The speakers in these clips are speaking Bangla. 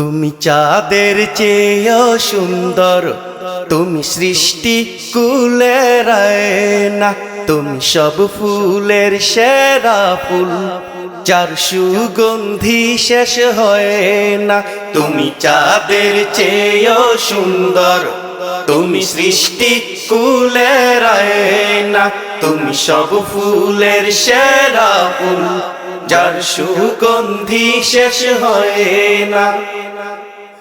তুমি চাঁদের চেয়েও সুন্দর, তুমি সৃষ্টি কুলের না তুমি সব ফুলের সেরা ফুল, যার সুগন্ধি শেষ হয় না। তুমি চাঁদের চেয়েও সুন্দর, তুমি সৃষ্টি কুলের না তুমি সব ফুলের সেরা ফুল, যার সুগন্ধি শেষ হয় না।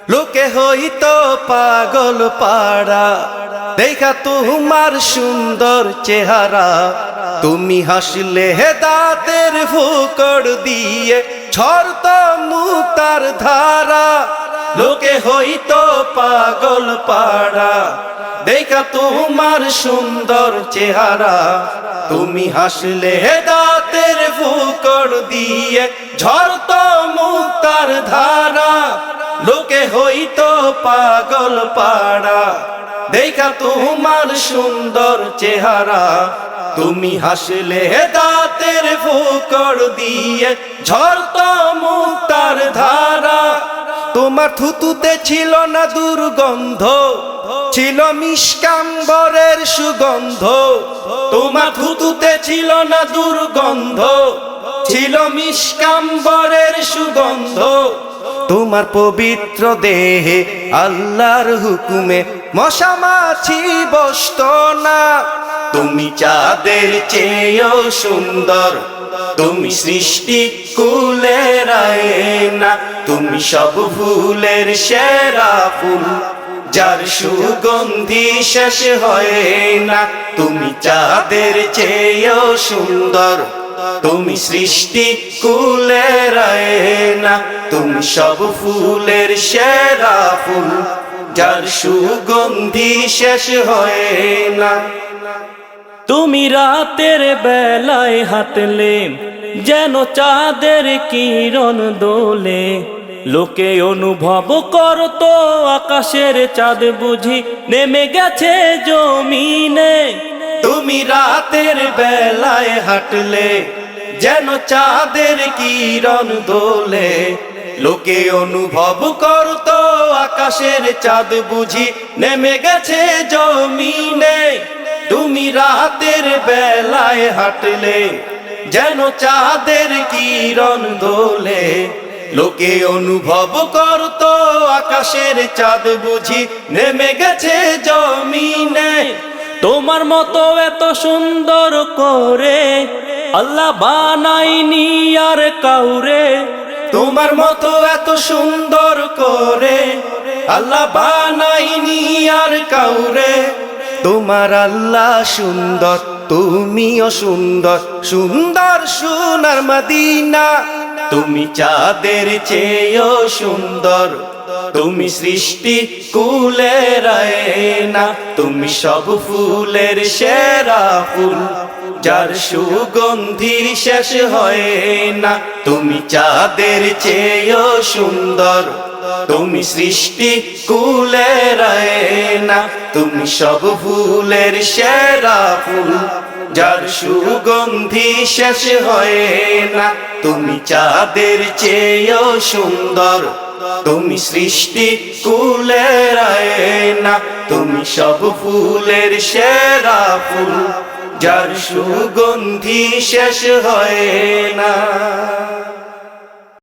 লোকে হইতো পাগল পাড়া। দেখা তোমার সুন্দর চেহারা। তুমি হাসলে দাঁতের ফুকর দিয়ে ঝরত মুতার ধারা। লোকে হইতো পাগল পাড়া। দেখা তোমার সুন্দর চেহারা। তুমি হাসলে দাঁতের ফুকর দিয়ে ঝরত মুক্তার লোকে হইতো পাগল পাড়া। দেখা তোমার সুন্দর চেহারা। তুমি হাসলে দাঁতের ফুকর দিয়ে ঝরত মুক্তার ধারা। তোমার থুতুতে ছিল না দুর্গন্ধ, ছিল মিষ্কাম্বরের সুগন্ধ। তোমার থুতুতে ছিল না দুর্গন্ধ, ছিল মিষ্কাম্বরের সুগন্ধ। তোমার পবিত্র দেহে আল্লাহর হুকুমে মশা মাছি বসত না। তুমি চাঁদের চেয়েও সুন্দর, তুমি সৃষ্টি কুলের না। তুমি সব ফুলের সেরা ফুল, যার সুগন্ধি শেষ হয় না। তুমি চাঁদের চেয়েও সুন্দর তুমি সৃষ্টি কুলের না, তুমি সব ফুলের সেরা ফুল, যার সুগন্ধি শেষ হয় না। তুমি রাতের বেলায় হাতলে যেন চাঁদের কিরণ দোলে। লোকে অনুভব করতো আকাশের চাঁদ বুঝি, নেমে গেছে জমিনে। বেলায় হাঁটলে যেন চাঁদের কিরণ দোলে। লোকে অনুভব করতো আকাশের চাঁদ বুঝি নেমে গেছে জমিনে। তুমি রাতের বেলায় হাঁটলে যেন চাঁদের কিরণ দোলে। লোকে অনুভব করতো আকাশের চাঁদ বুঝি নেমে গেছে জমিনে। তোমার মতো এত সুন্দর করে আল্লাহ বানাইনি আর কাউরে। তোমার মতো এত সুন্দর করে আল্লাহ বানাইনি আর কাউরে। তোমার আল্লাহ সুন্দর, তুমিও সুন্দর। সুন্দর সোনার মদিনা, তুমি চাঁদের চেয়েও সুন্দর। তুমি সৃষ্টি কুলের না তুমি সব ফুলের সেরা ফুল, যার সুগন্ধি শেষ হয় না। তুমি চাঁদের চেয়েও সুন্দর, তুমি সৃষ্টি কুলের না তুমি সব ফুলের সেরা ফুল, যার সুগন্ধি শেষ হয় না। তুমি চাঁদের চেয়েও সুন্দর। তুমি সৃষ্টি কুলের না তুমি সব ফুলের সেরা ফুল যার সুগন্ধি শেষ হয় না।